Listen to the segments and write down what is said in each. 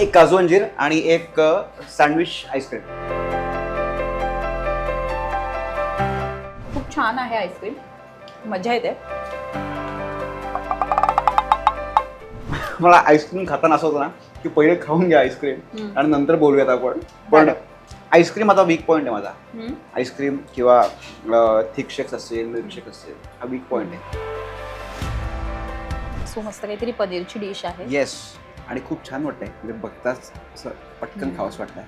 एक काजू अंजीर आणि एक सँडविच आईस्क्रीम. खूप छान आहे आईस्क्रीम. मजा येते. मला आईस्क्रीम खाताना असं होतं ना की पहिले खाऊन घ्या आईस्क्रीम. आणि नंतर बोलूयात आपण. पण. आईस्क्रीम आता वीक पॉईंट आहे माझा. हम्म. आईस्क्रीम किंवा थिक शेक्स असेल मिल्कशेक असेल हा वीक पॉईंट आहे. सो मस्त काहीतरी पनीरची डिश आहे. येस आणि खूप छान वाटतंय म्हणजे बघताच असं पटकन. खावंसं वाटतंय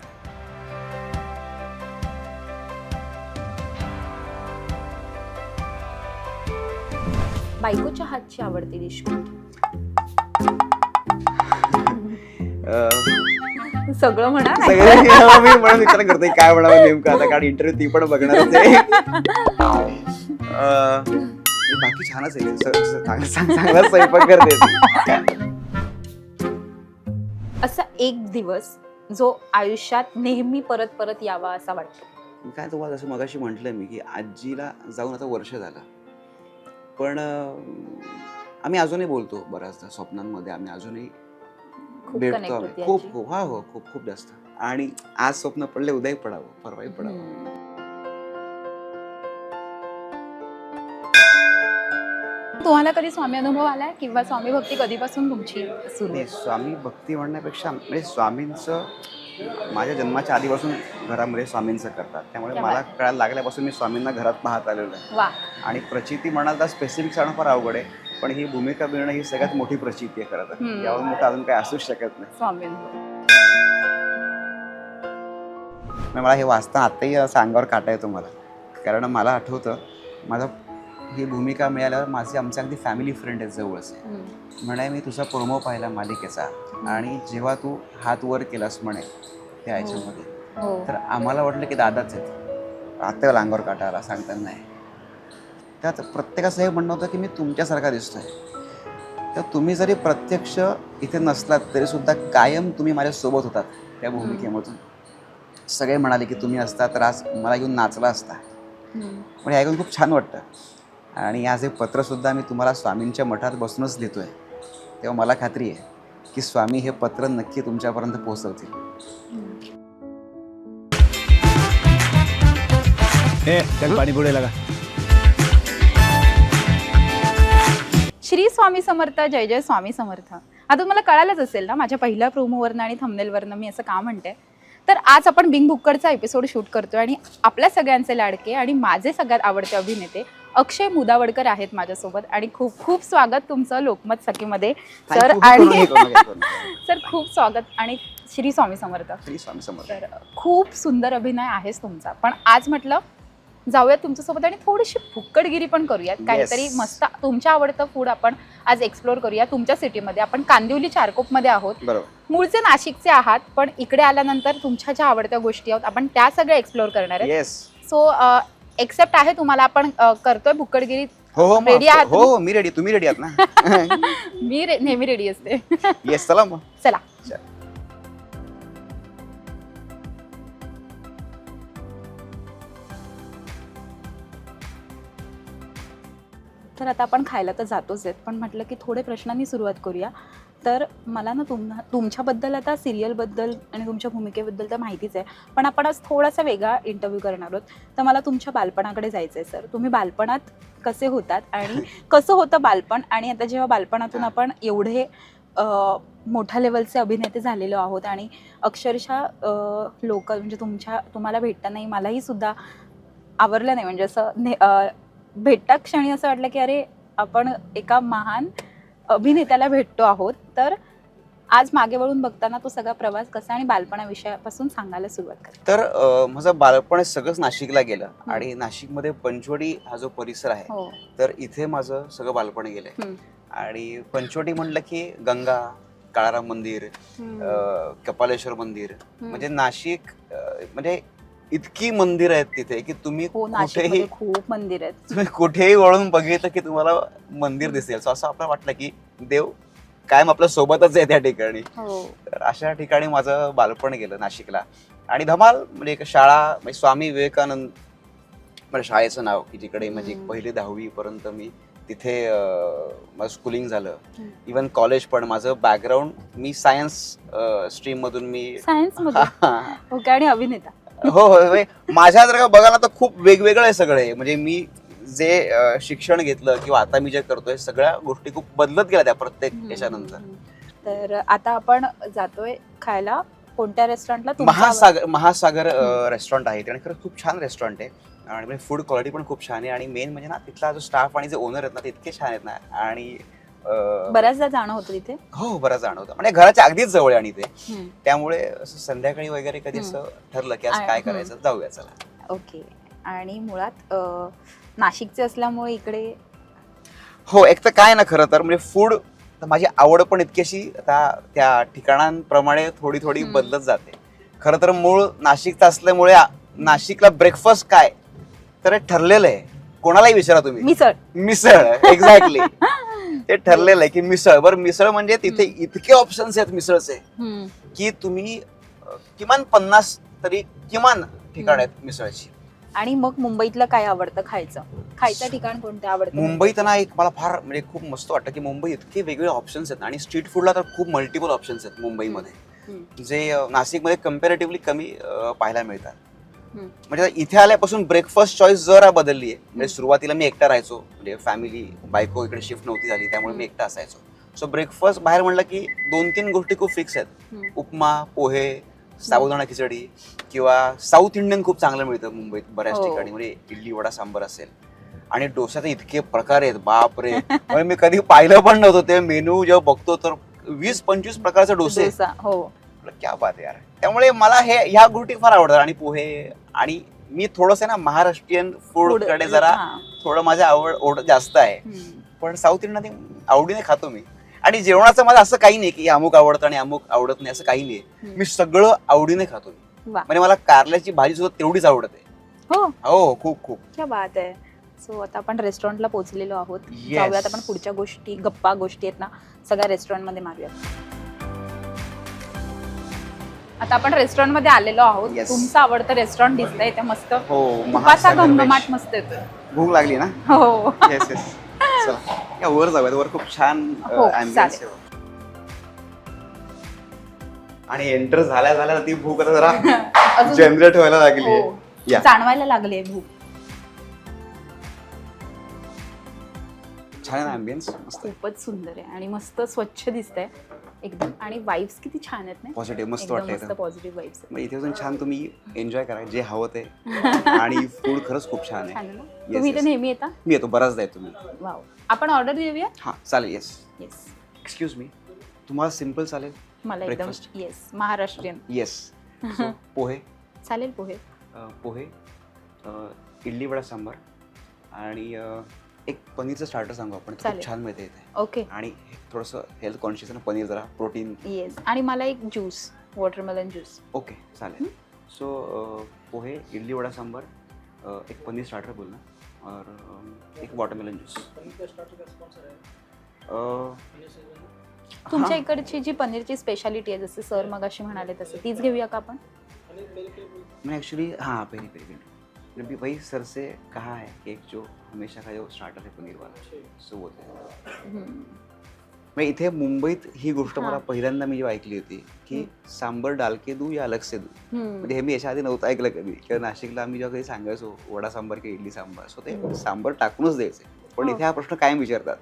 बायकोच्या हातची आवडती डिश सगळं म्हणा. सगळे मी म्हणून विचार करतोय काय म्हणावं नेमकं आता कारण इंटरव्ह्यू ती पण बघणारच आहे अं, बाकी छानच आहे चांगला स्वयंपाक करते ती. असा एक दिवस जो आयुष्यात नेहमी परत परत यावा असा वाटतो. काय तुम्हाला जसं मगाशी म्हटलं मी की आजीला जाऊन आता वर्ष झालं. पण आम्ही अजूनही बोलतो बऱ्याचदा स्वप्नांमध्ये आम्ही अजूनही भेटतो खूप. खूप हा हो खूप खूप जास्त. आणि आज स्वप्न पडले उद्याही पडावं परवाही पडावं. तुम्हाला कधी स्वामी अनुभव आलाय किंवा स्वामी भक्ती कधीपासून तुमची सुरू नाही? स्वामी भक्ती म्हणण्यापेक्षा म्हणजे स्वामींचं माझ्या जन्माच्या आधीपासून घरामध्ये स्वामींचं करतात. त्यामुळे क्या मला. कळायला लागल्यापासून मी स्वामींना घरात पाहत आलेलो आहे. वा. आणि प्रचिती म्हणाल तर स्पेसिफिक सांगणं फार अवघड आहे पण ही भूमिका मिळणं ही सगळ्यात मोठी प्रचिती आहे खरं तर. हम्म. यावर मोठं अजून काही असूच शकत नाही. स्वामी अनुभव. मला हे वाचता आत्ताही असं अंगावर काटा येतो मला. कारण मला आठवतं माझा ही भूमिका मिळाल्यावर माझे आमचे अगदी फॅमिली फ्रेंड आहेत जवळचे हम्म. म्हणे मी तुझा प्रोमो पाहिला मालिकेचा आणि जेव्हा तू हात वर केलास म्हणे त्या ह्याच्यामध्ये हो. तर आम्हाला वाटलं की दादाच आहेत. आता अंगावर काटा आला सांगताना नाही. त्यात प्रत्येकाचं हे म्हणणं होतं की मी तुमच्यासारखा दिसतोय. तर तुम्ही जरी प्रत्यक्ष इथे नसलात तरी सुद्धा कायम तुम्ही माझ्यासोबत होतात त्या भूमिकेमधून. सगळे म्हणाले की तुम्ही असता तर आज मला घेऊन नाचला असता. पण हे ऐकून खूप छान वाटतं. आणि आज हे पत्रसुद्धा मी तुम्हाला स्वामींच्या मठात बसूनच लिहितोय तेव्हा मला खात्री आहे की स्वामी हे पत्र नक्की तुमच्यापर्यंत पोहोचवतील. ए चल पाणी पुढे लगा. श्री स्वामी समर्थ जय जय स्वामी समर्थ. आता तुम्हाला कळालंच असेल ना माझ्या पहिल्या प्रोमोवरनं आणि थंबनेलवरनं मी असं का म्हणते? तर आज आपण बिंग बुक्कडचा एपिसोड शूट करतोय आणि आपल्या सगळ्यांचे लाडके आणि माझे सगळ्यात आवडते अभिनेते अक्षय मुदावडकर आहेत माझ्यासोबत आणि खूप खूप स्वागत तुमचं लोकमत सखीमध्ये. Sir you. आणि. सर खूप स्वागत आणि श्री स्वामी समर्थ. श्री स्वामी समर्थ. तर खूप सुंदर अभिनय आहेच तुमचा. पण आज म्हटलं जाऊयात तुमच्यासोबत आणि थोडीशी फुक्कडगिरी पण करूयात. काहीतरी मस्त तुमच्या आवडतं फूड आपण आज एक्सप्लोर करूया तुमच्या सिटीमध्ये आपण कांदिवली चारकोपमध्ये आहोत. बरोबर. मूळचे नाशिकचे आहात पण इकडे आल्यानंतर तुमच्या ज्या आवडत्या गोष्टी आहोत आपण त्या सगळ्या एक्सप्लोर करणार आहेत. येस सो एक्सेप्ट आहे तुम्हाला आपण अ, करतोय फुक्कडगिरी हो हो मग. Ready आहात हो हो मी रेडी तुम्ही रेडी आहात ना? मी रे- नेहमी रेडी असते. येस चला मग. चला. चल. तर आता आपण खायला तर जातोच आहेत पण म्हटलं की थोडे प्रश्नांनी सुरुवात करूया. तर मला ना तुम तुमच्याबद्दल आता सिरियलबद्दल आणि तुमच्या भूमिकेबद्दल तर माहितीच आहे. पण आपण आज थोडासा वेगळा इंटरव्ह्यू करणार आहोत. तर मला तुमच्या बालपणाकडे जायचं आहे सर तुम्ही बालपणात कसे होतात आणि कसं होतं बालपण? आणि आता जेव्हा बालपणातून आपण एवढे मोठ्या लेवलचे अभिनेते झालेलो आहोत आणि अक्षरशः लोक म्हणजे तुमच्या तुम्हाला भेटतानाही मलाही सुद्धा आवरलं नाही. म्हणजे असं ने भेटता क्षणी असं वाटलं की अरे आपण एका महान अभिनेत्याला भेटतो आहोत. तर आज मागे वळून बघताना तो सगळा प्रवास कसा आणि बालपणाविषयापासून सांगायला सुरुवात करा. तर अं, माझं बालपण सगळंच नाशिकला गेलं आणि नाशिकमध्ये पंचवडी हा जो परिसर आहे हो. तर इथे माझं सगळं बालपण गेलंय. हम्म. आणि पंचवटी म्हटलं की गंगा काळाराम मंदिर अं, कपालेश्वर मंदिर म्हणजे नाशिक अं, म्हणजे इतकी मंदिर आहेत तिथे की तुम्ही हो कुठेही नाशिकमध्ये खूप मंदिर आहेत. तुम्ही कुठेही वळून बघितलं की तुम्हाला मंदिर दिसेल. असं आपल्याला वाटलं की देव कायम आपल्या सोबतच आहे त्या ठिकाणी. हो. तर अशा ठिकाणी माझं बालपण गेलं नाशिकला. आणि धमाल म्हणजे एक शाळा म्हणजे स्वामी विवेकानंद म्हणजे शाळेचं नाव की जिकडे माझी हम्म. पहिली दहावी पर्यंत मी तिथे अं, माझं स्कूलिंग झालं. हम्म. इवन कॉलेज पण माझं बॅकग्राऊंड मी सायन्स स्ट्रीम मधून मी सायन्समध्ये ओके आणि अभिनेता. हो हो म्हणजे माझ्या जर का बघायला तर खूप वेगवेगळं आहे सगळं. हे. म्हणजे मी जे अं, शिक्षण घेतलं किंवा आता मी जे करतोय सगळ्या गोष्टी खूप बदलत गेल्या त्या प्रत्येक याच्यानंतर. तर आता आपण जातोय खायला. कोणत्या रेस्टॉरंटला महासागर महासागर. रेस्टॉरंट आहे. आणि खरंच खूप छान रेस्टॉरंट आहे. आणि म्हणजे फूड क्वालिटी पण खूप छान आहे. आणि मेन म्हणजे ना तिथला जो स्टाफ आणि जे ओनर आहेत ना ते इतके छान आहेत ना. आणि बऱ्याचदा जाणं होतं तिथे? हो बरं जाणवतं म्हणजे घराच्या अगदीच जवळ आहे आणि ते. त्यामुळे असं संध्याकाळी वगैरे कधी. असं ठरलं की आज काय. करायचं जाऊया चला. ओके. आणि मुळात नाशिकचे असल्यामुळे इकडे? हो एक तर काय ना खरं तर म्हणजे फूड माझी आवड पण इतकी अशी आता त्या ठिकाणांप्रमाणे थोडी थोडी. बदलत जाते. खरं तर मूळ नाशिकचं असल्यामुळे नाशिकला ब्रेकफास्ट काय? तर ठरलेलं आहे. कोणालाही विचारा तुम्ही. मिसळ. मिसळ एक्झॅक्टली ते ठरलेलं आहे की मिसळ. बरं मिसळ म्हणजे तिथे इतके ऑप्शन्स आहेत मिसळचे. की तुम्ही किमान पन्नास तरी किमान ठिकाण आहेत मिसळची. आणि मग मुंबईतलं काय आवडतं खायचं? खायचं ठिकाण कोणतं आवडतं? मुंबईत ना एक मला फार म्हणजे खूप मस्त वाटतं की मुंबई इतके वेगळे ऑप्शन्स आहेत आणि स्ट्रीट फूडला तर खूप मल्टिपल ऑप्शन्स आहेत मुंबईमध्ये. जे नाशिकमध्ये कम्पॅरेटिव्हली कमी पाहायला मिळतात. म्हणजे इथे आल्यापासून ब्रेकफास्ट चॉईस जरा बदलली आहे. म्हणजे सुरुवातीला मी एकटा राहायचो. म्हणजे फॅमिली बायको इकडे शिफ्ट नव्हती झाली त्यामुळे मी एकटा असायचो सो ब्रेकफास्ट बाहेर म्हणलं की दोन तीन गोष्टी खूप फिक्स आहेत. उपमा पोहे साबुदाणा खिचडी किंवा साऊथ इंडियन खूप चांगलं मिळतं मुंबईत बऱ्याच हो. ठिकाणी. म्हणजे इडली वडा सांबर असेल. आणि डोश्याचे इतके प्रकार आहेत बाप रे म्हणजे मी कधी पाहिलं पण नव्हतं. ते मेनू जेव्हा बघतो तर वीस पंचवीस प्रकारचे डोसे. डोसा हो. म्हटलं, क्या बात यार. त्यामुळे मला हे ह्या गोष्टी फार आवडतात. आणि पोहे आणि मी थोडस ना महाराष्ट्रीयन फूडकडे जरा. थोडं माझ्या आवड ओढ जास्त आहे. पण साऊथ इंडियन आवडीने खातो मी. आणि जेवणाचं मला असं काही नाही की अमुक आवडतं आणि अमुक आवडत नाही असं काही नाही. मी सगळं आवडीने खातो मी. म्हणजे मला कारल्याची भाजी सुद्धा तेवढीच आवडते. हो? हो खूप खूप. क्या बात आहे सो आता आपण रेस्टॉरंटला पोहोचलेलो आहोत. जाऊयात आपण पुढच्या गोष्टी गप्पा गोष्टी आहेत ना सगळ्या रेस्टॉरंटमध्ये मारूयात. आता आपण रेस्टॉरंटमध्ये आलेलो आहोत. Yes. तुमचं आवडतं रेस्टॉरंट दिसतंय इथे मस्त. हो तुपाचा महासागर घमघमाट. मस्त येतोय. भूक लागली ना? हो. येस येस चला. या वर जाऊयात. वर खूप छान हो, ambience चालेल. आहे आणि एंटर झाल्या झाल्या ती भूक आता जरा अजून- जनरेट व्हायला लागली. हो. या. जाणवायला लागले भूक. छान आहे अँबियन्स मस्त खूपच सुंदर आहे आणि मस्त स्वच्छ दिसतंय. एकदम. आणि वाईब्स किती छान आहेत ना पॉझिटिव्ह मस्त एकदम वाटतं मस्त पॉझिटिव्ह वाईब्स मग इथे जाऊन छान तुम्ही एन्जॉय करा जे हवं ते. आणि फूड खरंच खूप छान छान आहे आहे ना? Yes, तुम्ही इथे yes. नेहमी येता? मी येतो बराचदा मी. वाव. आपण ऑर्डर देऊया? हां चालेल येस येस एक्सक्यूज मी तुम्हाला सिंपल चालेल? मला एकदम Breakfast? Yes Maharashtrian. Yes pohe? चालेल पोहे. अ, पोहे अ, इडली वडा सांबार आणि अ, एक पनीरचं स्टार्टर सांगू आपण ते चालेल. खूप छान मिळते इथे. ओके. आणि थोडंसं हेल्थ कॉन्शियस ना पनीर जरा प्रोटीन येस आणि मला एक ज्यूस वॉटरमेलन ज्यूस ओके चालेल. सो पोहे इडली वडा सांबार अ, एक पनीर स्टार्टर बोल ना और अ, एक वॉटरमेलन ज्यूस तुमच्या इकडची जी पनीरची स्पेशालिटी आहे जसं सर मग अशी म्हणाले तसं तीच घेऊया का आपण? मैं एक्चुअली हाँ पेरी पेरी पेरी भी वही सर से कहा है कि एक जो हमेशा का जो स्टार्टर है पनीर वाला सो वो. मग इथे मुंबईत ही गोष्ट मला. पहिल्यांदा मी जेव्हा ऐकली होती की सांबर डालके दू या अलग से दू. म्हणजे हे मी याच्या आधी नव्हतं ऐकलं कधी. किंवा नाशिकला आम्ही जेव्हा कधी सांगायचो वडा सांबार किंवा इडली सांबार? सो ते सांबार टाकूनच द्यायचे. पण हो. इथे हा प्रश्न कायम विचारतात.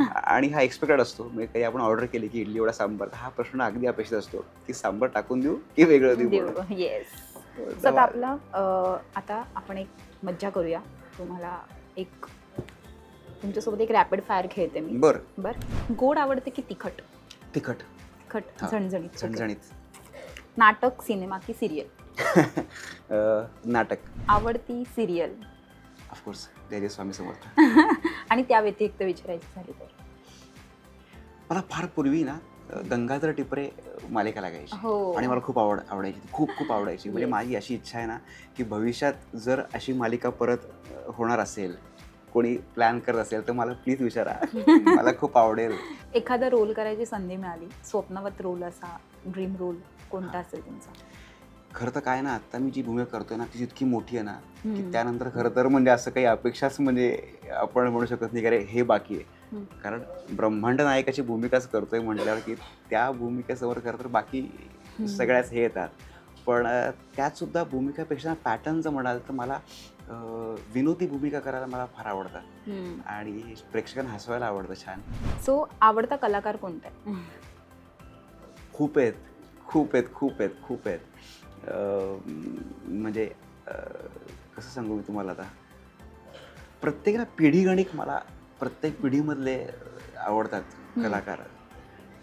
आणि हा एक्सपेक्टेड असतो. म्हणजे काही आपण ऑर्डर केली की इडली वडा सांबार हा प्रश्न अगदी अपेक्षित असतो की सांबार टाकून देऊ की वेगळं देऊ तेव्हा- आपला आता आपण एक मज्जा करूया. तुम्हाला एक तुमच्यासोबत एक रॅपिड फायर खेळते मी. बरं. बर. गोड आवडते की तिखट? तिखट. तिखट. झणझणीत. झणझणीत. नाटक सिनेमा की सिरियल? नाटक. आवडती सिरियल? ऑफकोर्स धैर्य स्वामी समर्थ. आणि त्या व्यतिरिक्त विचारायची झाली तर? मला फार पूर्वी ना गंगाधर टिपरे मालिका लागायची हो. आणि मला खूप आवड आवडायची. खूप खूप आवडायची. म्हणजे Yes. माझी अशी इच्छा आहे ना की भविष्यात जर अशी मालिका परत अं, होणार असेल कोणी प्लॅन करत असेल तर मला प्लीज विचारा. मला खूप आवडेल. एखादा रोल करायची संधी मिळाली. स्वप्नवत रोल असा ड्रीम रोल कोणता असेल तुमचा? खरं तर काय ना आता मी जी भूमिका करतोय ना ती जितकी मोठी आहे ना की हम्म. त्यानंतर खरं तर म्हणजे असं काही अपेक्षाच म्हणजे आपण म्हणू शकत नाही की अरे हे बाकी आहे. कारण ब्रह्मांड नायकाची भूमिकाच करतोय म्हटल्यावर की त्या भूमिकेसमोर खरं तर बाकी सगळ्याच हे येतात. पण त्यात सुद्धा भूमिकापेक्षा पॅटर्नचं म्हणाल तर मला विनोदी भूमिका करायला मला फार आवडतात. आणि प्रेक्षकांना हसवायला आवडतं छान. सो आवडता कलाकार कोणता खूप आहेत. खूप आहेत खूप आहेत खूप आहेत. म्हणजे कसं सांगू मी तुम्हाला आता? प्रत्येक ना पिढीगणिक मला प्रत्येक पिढीमधले आवडतात. कलाकार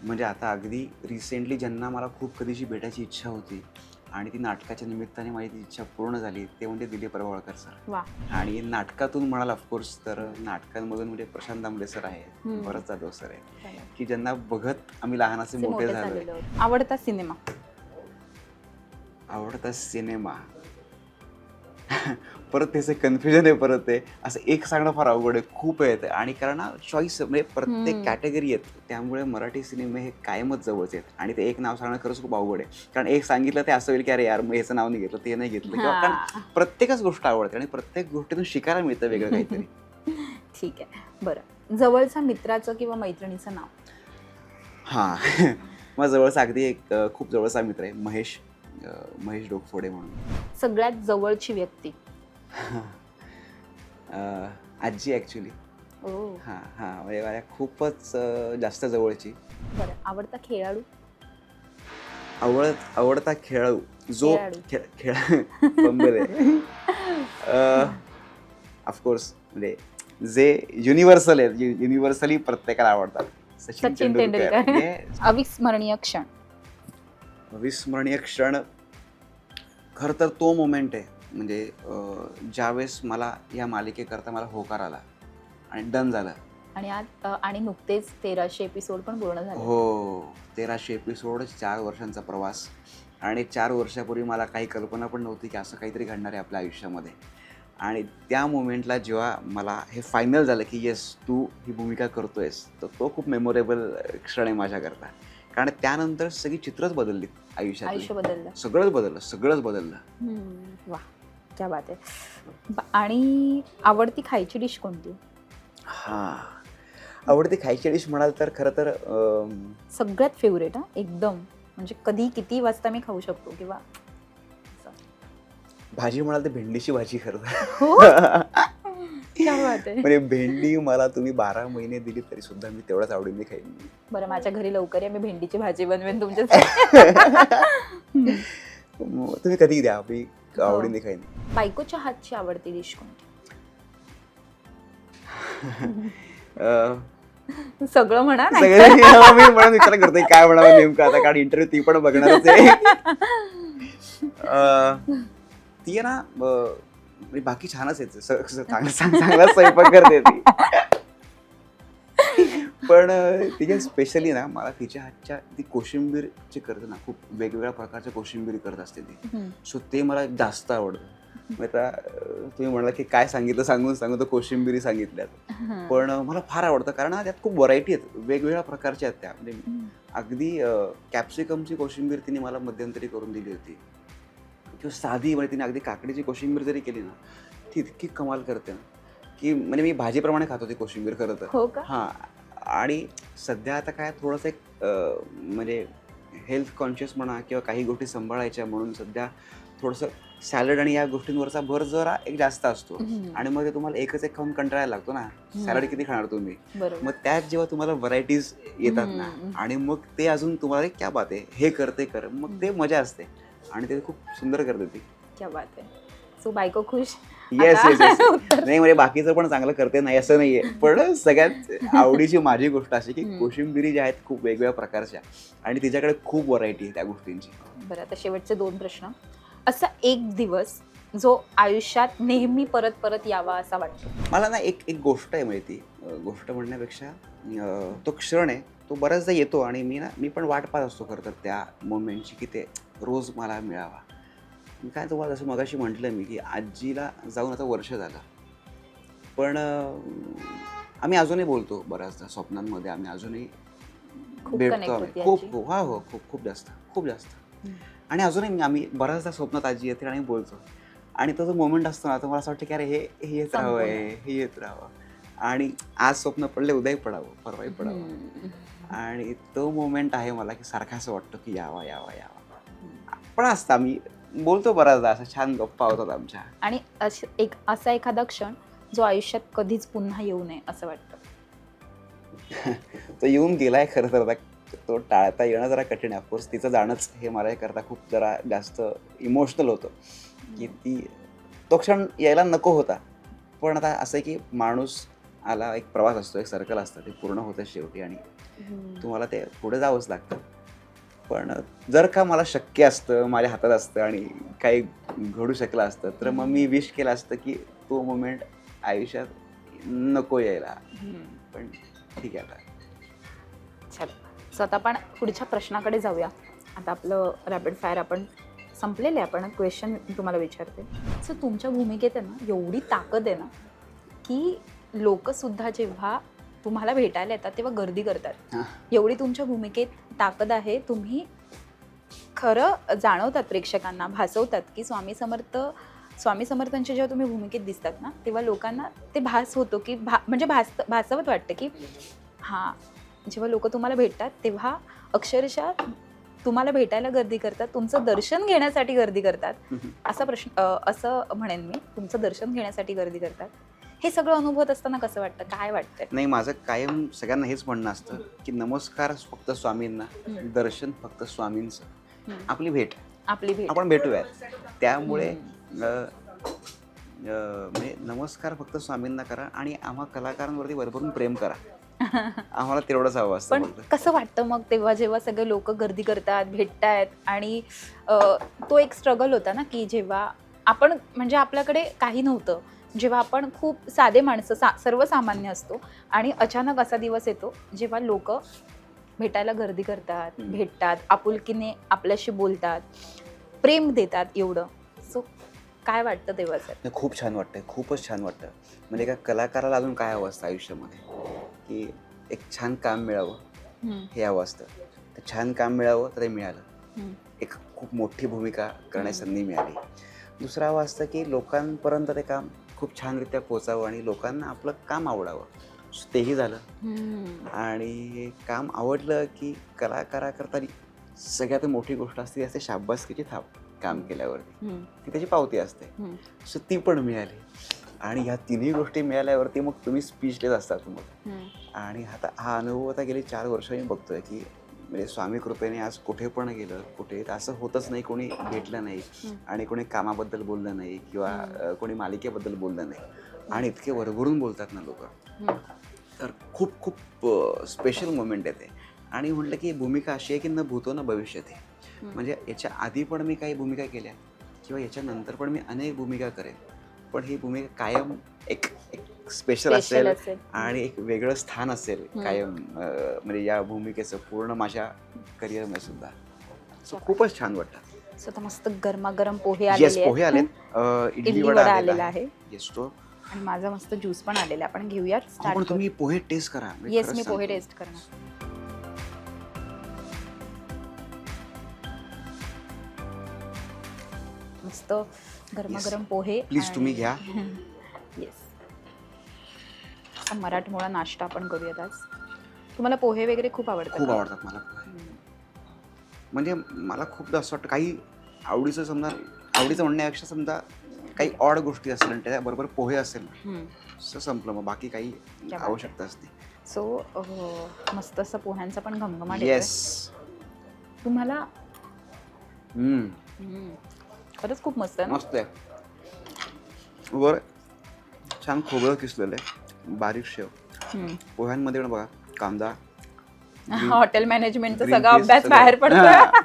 म्हणजे आता अगदी रिसेंटली ज्यांना मला खूप कधीची भेटायची इच्छा होती आणि ती नाटकाच्या निमित्ताने माझी ती इच्छा पूर्ण झाली ते म्हणजे दिलीप प्रभावळकर सर आणि नाटकातून म्हणाल ऑफकोर्स तर नाटकांमधून म्हणजे प्रशांत दामले सर आहेत. भरत जाधव सर आहेत. की ज्यांना बघत आम्ही लहानाचे मोठे झालो. आवडता सिनेमा आवडता सिनेमा परत त्याचं कन्फ्युजन आहे परत ते. असं एक सांगणं फार अवघड आहे खूप आहेत आणि कारण चॉईस म्हणजे प्रत्येक. कॅटेगरी आहेत. त्यामुळे मराठी सिनेमे हे कायमच जवळचे आहेत. आणि ते एक नाव सांगणं खरंच खूप अवघड आहे. कारण एक सांगितलं ते असं होईल की अरे यार मग याचं नाव नाही घेतलं ते नाही घेतलं. किंवा कारण. प्रत्येकच गोष्ट आवडते आणि प्रत्येक गोष्टीतून शिकायला मिळतं वेगळं काहीतरी. ठीक आहे. बरं. जवळचा मित्राचं किंवा मैत्रिणीचं नाव? हां. मग जवळचा अगदी एक खूप जवळचा मित्र आहे महेश. महेश डोकफोडे म्हणून. सगळ्यात जवळची व्यक्ती. अं, आजी ॲक्च्युली ओ. हां हां म्हणजे खूपच अं, जास्त जवळची. बरं आवडता खेळाडू? आवड आवडता खेळाडू. जो खेळाडू. खेळ खेळ पंबल आहे ऑफकोर्स म्हणजे जे युनिव्हर्सल आहेत युनिव्हर्सली प्रत्येकाला आवडतात. सचिन तेंडुलकर. Yes. अविस्मरणीय क्षण. अविस्मरणीय क्षण. खरं तर तो मोमेंट आहे. म्हणजे ज्यावेळेस मला या मालिकेकरता मला होकार आला आणि डन झालं. आणि आज आणि नुकतेच तेराशे एपिसोड पण पूर्ण झाले. हो तेराशे एपिसोड चार वर्षांचा प्रवास आणि चार वर्षापूर्वी मला काही कल्पना पण नव्हती की असं काहीतरी घडणार आहे आपल्या आयुष्यामध्ये. आणि त्या मोमेंटला जेव्हा मला हे फायनल झालं की येस तू ही भूमिका करतोयस तर तो खूप मेमोरेबल क्षण आहे माझ्याकरता. कारण त्यानंतर सगळी चित्रच बदलली आयुष्य आयुष्यात बदललं. सगळंच बदललं सगळंच बदललं. हम्म, वा क्या बात आहे. ब- आणि आवडती खायची डिश कोणती? हां आवडती खायची डिश म्हणाल तर खरं तर सगळ्यात फेवरेट हा? एकदम. म्हणजे कधी किती वाजता मी खाऊ शकतो किंवा. भाजी म्हणाल तर भेंडीची भाजी खरं हो? म्हणजे भेंडी मला तुम्ही बारा महिने दिली तरी सुद्धा मी तेवढ्याच आवडीने खाईन. बरं माझ्या घरी लवकर या मी भेंडीची भाजी बनवेन तुमच्यासाठी मग तुम्ही कधी द्या मी आवडीने खाईन. बायकोच्या हातची आवडती डिश कोणती? सगळं म्हणा मी म्हणून विचार करतोय काय म्हणावं नेमकं आता कारण इंटरव्ह्यू ती पण बघणारच आहे. ती आहे ना म्हणजे बाकी छानच स- चांगला चांग- चांगला स्वयंपाक करते ती. पण तिच्या स्पेशली ना मला तिच्या हातच्या ती कोशिंबीर जी करते ना खूप वेगवेगळ्या प्रकारच्या कोशिंबीर करत असते ती. सो ते मला जास्त आवडतं. आता तुम्ही म्हणाला की काय सांगितलं सांगून सांगून तर कोशिंबिरी सांगितल्यात. पण मला फार आवडतं कारण ना त्यात खूप व्हरायटी आहेत. वेगवेगळ्या प्रकारच्या आहेत त्या. म्हणजे. अगदी कॅप्सिकमची कोशिंबीर तिने मला मध्यंतरी करून दिली होती. किंवा साधी म्हणजे तिने अगदी काकडीची कोशिंबीर जरी केली ना ती इतकी कमाल करते ना की म्हणजे मी भाजीप्रमाणे खातो ती कोशिंबीर खरं तर. हो हां आणि सध्या आता काय थोडंसं एक म्हणजे हेल्थ कॉन्शियस म्हणा किंवा काही गोष्टी सांभाळायच्या म्हणून सध्या थोडंसं सॅलड आणि या गोष्टींवरचा भर जरा एक जास्त असतो. आणि मग ते तुम्हाला एकच एक खाऊन कंटाळायला लागतो ना सॅलड किती खाणार तुम्ही? मग त्यात जेव्हा तुम्हाला व्हरायटीज येतात ना. आणि मग ते अजून तुम्हाला "अरे, क्या बात आहे हे कर ते कर. मग ते मजा असते. आणि ते खूप सुंदर करते ती. क्या बात आहे सो बायको खुश. Yes yes. नाही म्हणजे बाकीचं पण चांगलं करते नाही असं नाहीये. पण सगळ्यात आवडीची माझी गोष्ट अशी की. कोशिंबिरी ज्या आहेत खूप वेगवेगळ्या प्रकारच्या. आणि तिच्याकडे खूप व्हरायटी आहे त्या गोष्टींची. बरं आता शेवटचे दोन प्रश्न. असा एक दिवस जो आयुष्यात नेहमी परत परत यावा असा वाटतो? मला ना एक एक गोष्ट आहे माहिती. गोष्ट म्हणण्यापेक्षा तो क्षण आहे तो बऱ्याचदा येतो आणि मी ना मी पण वाट पाहत असतो खरं तर त्या मोमेंटची की ते रोज मला मिळावा. मी काय तुम्हाला जसं मगाशी म्हटलं मी की आजीला जाऊन आता वर्ष झालं. पण आम्ही अजूनही बोलतो बऱ्याचदा स्वप्नांमध्ये आम्ही अजूनही भेटतो आम्ही. खूप. खूप हा हो खूप खूप जास्त खूप जास्त. आणि अजूनही आम्ही बऱ्याचदा स्वप्नात आजी येते आणि बोलतो. आणि तो जो मोमेंट असतो ना तर मला असं वाटतं की अरे हे हे येत राहावं हे येत राहावं. आणि आज स्वप्न पडले उद्याही पडावं परवाही पडावं. आणि तो मोमेंट आहे मला की सारखा असं वाटतं की यावा यावा यावा. पण असतं आम्ही बोलतो बऱ्याचदा असं छान गप्पा होतात आमच्या. आणि एक असा एखादा क्षण जो आयुष्यात कधीच पुन्हा येऊ नये असं वाटतं. तो येऊन गेलाय खरं तर तो टाळता येणं जरा कठीण आहे. ऑफकोर्स तिचं जाणंच हे मला हे करता खूप जरा जास्त इमोशनल होतं. की ती तो क्षण यायला नको होता. पण आता असं आहे की माणूस आला एक प्रवास असतो एक सर्कल असतं ते पूर्ण होतं शेवटी आणि तुम्हाला ते पुढे जावंच लागतं. पण जर का मला शक्य असतं माझ्या हातात असतं आणि काही घडू शकलं असतं तर मग मी विश केलं असतं की तो मोमेंट आयुष्यात नको यायला. पण ठीक आहे आता. चल. सो आता आपण पुढच्या प्रश्नाकडे जाऊया. आता आपलं रॅपिड फायर आपण संपलेलं आपण क्वेश्चन तुम्हाला विचारते. सो तुमच्या भूमिकेत आहे ना एवढी ताकद आहे ना की लोकसुद्धा जेव्हा तुम्हाला भेटायला येतात तेव्हा गर्दी करतात. एवढी तुमच्या भूमिकेत ताकद आहे तुम्ही खरं जाणवतात प्रेक्षकांना भासवतात की स्वामी समर्थ स्वामी समर्थांच्या जेव्हा तुम्ही भूमिकेत दिसतात ना तेव्हा लोकांना ते भास होतो की भा म्हणजे भास भासवत वाटतं की हां जेव्हा लोक तुम्हाला भेटतात तेव्हा अक्षरशः तुम्हाला भेटायला गर्दी करतात तुमचं दर्शन घेण्यासाठी गर्दी करतात. असा प्रश्न असं म्हणेन मी तुमचं दर्शन घेण्यासाठी गर्दी करतात हे सगळं अनुभवत असताना कसं वाटतं? काय वाटतंय? नाही माझं कायम सगळ्यांना हेच म्हणणं असतं की नमस्कार फक्त स्वामींना. दर्शन फक्त स्वामींचं. आपली भेट. आपली भेट. आपण भेटूयात. त्यामुळे म्हणजे नमस्कार फक्त स्वामींना करा आणि आम्हा कलाकारांवरती भरभरून प्रेम करा. आम्हाला तेवढंच हवं असतं पण कसं वाटतं मग तेव्हा जेव्हा सगळे लोक गर्दी करतात भेटतायत आणि तो एक स्ट्रगल होता ना की जेव्हा आपण म्हणजे आपल्याकडे काही नव्हतं. जेव्हा आपण खूप साधे माणसं सा सर्वसामान्य असतो आणि अचानक असा दिवस येतो जेव्हा लोक भेटायला गर्दी करतात. भेटतात आपुलकीने आपल्याशी बोलतात प्रेम देतात एवढं. सो काय वाटतं तेव्हाच नाही, खूप छान वाटतंय खूपच छान वाटतं. म्हणजे एका कलाकाराला अजून काय हवं असतं आयुष्यामध्ये? की एक छान काम मिळावं हे हवं असतं. तर छान काम मिळावं तर ते मिळालं. एक खूप मोठी भूमिका करण्याची संधी मिळाली. दुसरं हवं असतं की लोकांपर्यंत ते काम खूप छानरित्या पोचावं आणि लोकांना आपलं काम आवडावं. तेही झालं. आणि काम आवडलं की कलाकाराकरता सगळ्यात मोठी गोष्ट असते असते शाबासकीची थाप काम केल्यावरती. ती त्याची पावती असते. सो ती पण मिळाली. आणि ह्या तिन्ही गोष्टी मिळाल्यावरती मग तुम्ही स्पीचलेस असतात मग. आणि आता हा अनुभव आता गेली चार वर्ष मी बघतोय की म्हणजे स्वामी कृपेने आज कुठे पण गेलं कुठे असं होतच नाही कोणी भेटलं नाही. आणि कोणी कामाबद्दल बोललं नाही किंवा कोणी मालिकेबद्दल बोललं नाही. आणि इतके भरभरून बोलतात ना लोक. तर खूप खूप स्पेशल मोमेंट आहे ते. आणि म्हटलं की भूमिका अशी आहे की न भूतो न भविष्यते. हम्म. म्हणजे याच्या आधी पण मी काही भूमिका केल्या किंवा याच्यानंतर पण मी अनेक भूमिका करेन. पण ही भूमिका कायम एक एक स्पेशल असेल आणि एक वेगळं स्थान असेल. कायम म्हणजे या भूमिकेचं पूर्ण माझ्या करिअरमध्ये सुद्धा. सो खूपच छान वाटतं सो आता मस्त गरमागरम पोहे आलेले पोहे अं, इडली वडा आलेला आहे. येस तो. आणि माझा मस्त ज्यूस पण आलेला आहे. आपण घेऊयात पण स्टार्ट तुम्ही पोहे टेस्ट करा. येस मी पोहे. टेस्ट करणार. मस्त गरमागरम पोहे Please तुम्ही घ्या. येस मराठमोळा नाश्ता आपण करूयात आज तुम्हाला पोहे वगैरे खूप आवडतात खूप का? आवडतात मला पोहे हम्म. म्हणजे मला खूपदा असं वाटतं काही आवडीचं समजा आवडीचं म्हणण्यापेक्षा समजा काही ऑड गोष्टी असेल आणि त्याच्याबरोबर पोहे असेल हम्म. असं संपलं मग बाकी काही बात आहे. आवश्यकता असते सो अह, मस्त असं पोह्यांचा पण घमघमाट येतोय. येस तुम्हाला हम्म, खरंच खूप मस्त आहे ना मस्त आहे वर छान खोबरं किसलेलं आहे बारीक शेव. पोह्यांमध्ये पण बघा कांदा हॉटेल मॅनेजमेंटचा green सगळा peas अभ्यास सगळं. बाहेर पडतोय हा.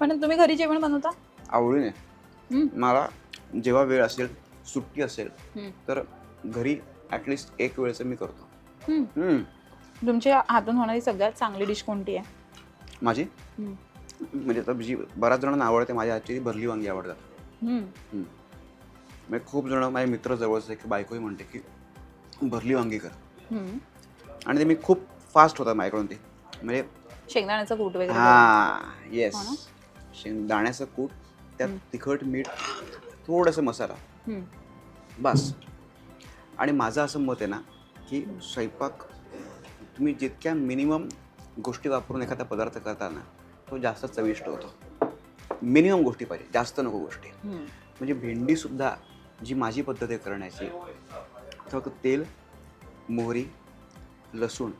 पण तुम्ही घरी जेवण बनवता आवडीने हम्म. मला जेव्हा वेळ असेल सुट्टी असेल हम्म. तर घरी ॲटलिस्ट एक वेळचं मी करतो हम्म. हम्म. तुमच्या हातून होणारी सगळ्यात चांगली डिश कोणती आहे माझी हम्म. म्हणजे आता जी बऱ्याच जणांना आवडते माझ्या हातची ती भरली वांगी आवडतात हम्म. म्हणजे खूप जण माझे मित्र जवळचे आहे की बायकोही म्हणते की भरली वांगी कर हम्म. आणि ते मी खूप फास्ट होतात माझ्याकडून ते म्हणजे शेंगदाण्याचं कूट वगैरे. हा येस हो ना? शेंगदाण्याचं कूट त्यात. तिखट मीठ थोडंसं मसाला हम्म. बस आणि माझं असं मत आहे ना की स्वयंपाक तुम्ही जितक्या मिनिमम गोष्टी वापरून एखादा पदार्थ करता ना तो जास्त चविष्ट होतो मिनिमम गोष्टी पाहिजे जास्त नको गोष्टी हम्म. म्हणजे भेंडीसुद्धा जी माझी पद्धत आहे करण्याची फक्त तेल मोहरी लसूण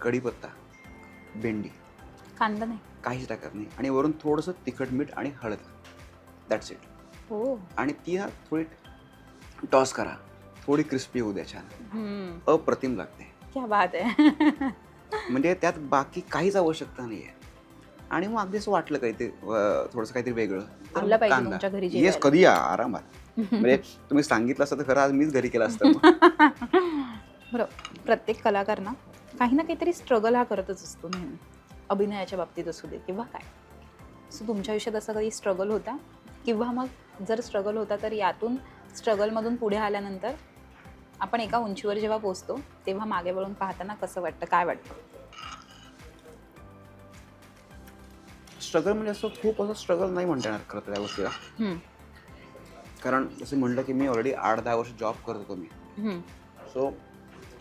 कढीपत्ता भेंडी. कांदा नाही. काहीच टाकत नाही. आणि वरून थोडंसं तिखट मीठ आणि हळद. दॅट्स इट हो. आणि ती ना थोडी टॉस करा. थोडी क्रिस्पी होऊ द्या छान. अप्रतिम लागते. क्या बात आहे. म्हणजे त्यात बाकी काहीच आवश्यकता नाही आहे आणि मग अगदी असं वाटलं काहीतरी थोडंसं काहीतरी वेगळं. कांदा. येस. कधी या आरामात. म्हणजे तुम्ही सांगितलं असतं तर खरं आज मीच घरी केलं असतं. बरं प्रत्येक कलाकार ना काही ना काहीतरी स्ट्रगल हा करतच असतो नेहमी. अभिनयाच्या बाबतीत असू दे किंवा काय. सो तुमच्या आयुष्यात असा काही स्ट्रगल होता? किंवा मग जर स्ट्रगल होता तर यातून स्ट्रगलमधून पुढे आल्यानंतर आपण एका उंचीवर जेव्हा पोचतो तेव्हा मागे वळून पाहताना कसं वाटतं? काय वाटतं? स्ट्रगल म्हणजे असं खूप असं स्ट्रगल नाही म्हणता येणार खरं त्या गोष्टीला. कारण जसं म्हटलं की मी ऑलरेडी आठ दहा वर्ष जॉब करत होतो मी. सो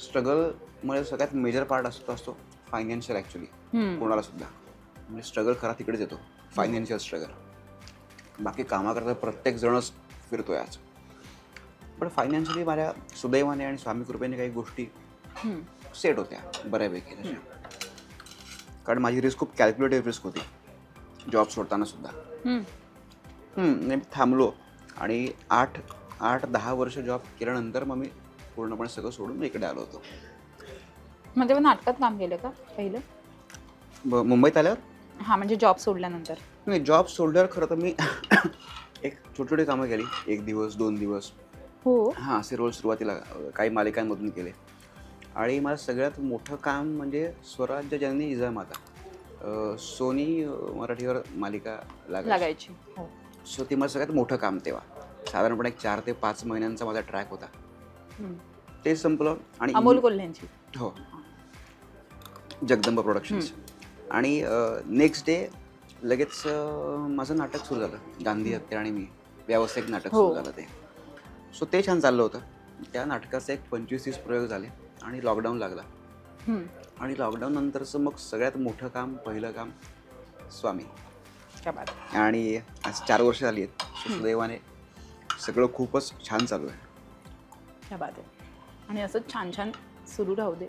स्ट्रगलमध्ये सगळ्यात मेजर पार्ट असतो असतो फायनान्शियल ॲक्च्युली हम्म. कोणाला सुद्धा. म्हणजे स्ट्रगल खरा तिकडेच येतो. फायनान्शियल स्ट्रगल बाकी कामाकरता प्रत्येक जणच फिरतोय आज. पण फायनान्शियली माझ्या सुदैवाने आणि स्वामी कृपेने काही गोष्टी. सेट होत्या बऱ्यापैकी तशा. कारण माझी रिस्क खूप कॅल्क्युलेटिव्ह रिस्क होती. जॉब सोडताना सुद्धा. थांबलो. आणि आठ आठ दहा वर्ष जॉब केल्यानंतर मग मी पूर्णपणे सगळं सोडून मी इकडे आलो होतो. मग तेव्हा नाटकात काम केलं का पहिलं? ब- मुंबईत आल्यावर? हां म्हणजे जॉब सोडल्यानंतर. नाही जॉब सोडल्यावर खरं तर मी एक छोटी छोटी कामं केली. एक दिवस दोन दिवस. हो. हां असे रोल सुरुवातीला अ, काही मालिकांमधून केले. आणि मला सगळ्यात मोठं काम म्हणजे स्वराज्य जननी इजामाता अ, सोनी अ, मराठीवर मालिका लागली लागायची हो. सो ती मला सगळ्यात मोठं काम तेव्हा. साधारणपणे एक चार ते पाच महिन्यांचा माझा ट्रॅक होता. ते संपलं आणि अमोल कोल्ह्यांची हो. जगदंबा प्रोडक्शन्स आणि नेक्स्ट डे लगेच माझं नाटक सुरू झालं. गांधी हत्या आणि मी. व्यावसायिक नाटक हो. सुरू झालं ते. सो ते छान चाललं होतं. त्या नाटकाचे एक पंचवीस तीस प्रयोग झाले आणि लॉकडाऊन लागला. आणि लॉकडाऊन नंतरचं मग सगळ्यात मोठं काम पहिलं काम स्वामी. आणि आज चार वर्ष झाली आहेत. सुदैवाने सगळं खूपच छान चालू आहे. क्या बात आहे आणि असंच छान छान सुरू राहू दे.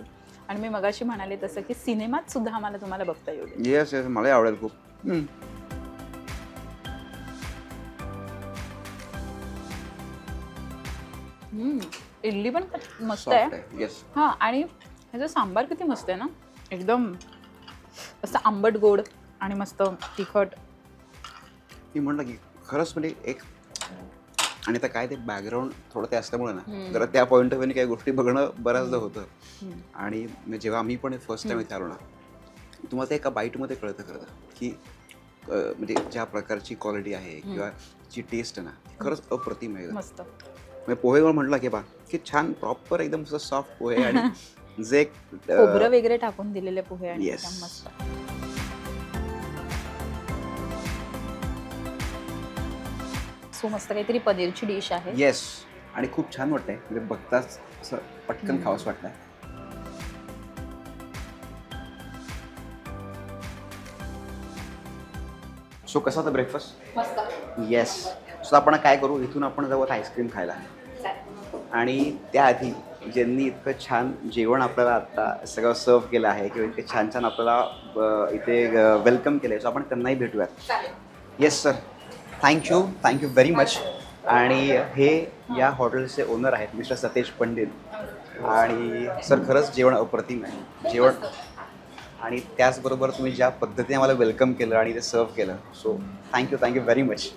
आणि मी मगाशी म्हणाले तसं की सिनेमात सुद्धा आम्हाला तुम्हाला बघता येऊ दे. येस येस मलाही आवडेल खूप. हम्म. हम्म. इडली पण मस्त Soft आहे. आहे येस हां आणि ह्याचं सांबार किती मस्त आहे ना एकदम असं आंबट गोड आणि मस्त तिखट. मी म्हणलं की खरंच म्हणजे एक आणि आता काय ते बॅकग्राऊंड थोडं ते असल्यामुळे ना. जरा त्या पॉईंट ऑफ व्ह्यूने काही गोष्टी बघणं बऱ्याचदा होतं. आणि जेव्हा आम्ही पण फर्स्ट टाइम इथे आलो ना तुम्हाला ते एका बाईटमध्ये कळतं खरं की म्हणजे ज्या प्रकारची क्वालिटी आहे किंवा जी टेस्ट आहे ना ती खरंच अप्रतिम आहे. म्हणजे पोहे म्हटलं की बा की छान प्रॉपर एकदम सॉफ्ट पोहे आणि जे वगैरे टाकून दिलेले पोहे आणि सो मस्त काहीतरी पनीरची डिश आहे. येस आणि खूप छान वाटतंय. म्हणजे बघताच असं पटकन. खावंसं वाटतंय. सो कसा होता ब्रेकफास्ट मस्त. येस सो आपण काय करू? इथून आपण जाऊ आता आईस्क्रीम खायला. आणि त्याआधी ज्यांनी इतकं छान जेवण आपल्याला आता सगळं सर्व केलं आहे किंवा इतके छान छान आपल्याला अ, इथे वेलकम केलं आहे सो आपण त्यांनाही भेटूयात. Yes sir thank you thank you very much आणि हे या हॉटेलचे ओनर आहेत मिस्टर सतेज पंडित. आणि सर खरंच जेवण अप्रतिम आहे. जेवण. आणि त्याचबरोबर तुम्ही ज्या पद्धतीने आम्हाला वेलकम केलं आणि ते सर्व केलं. So thank you thank you very much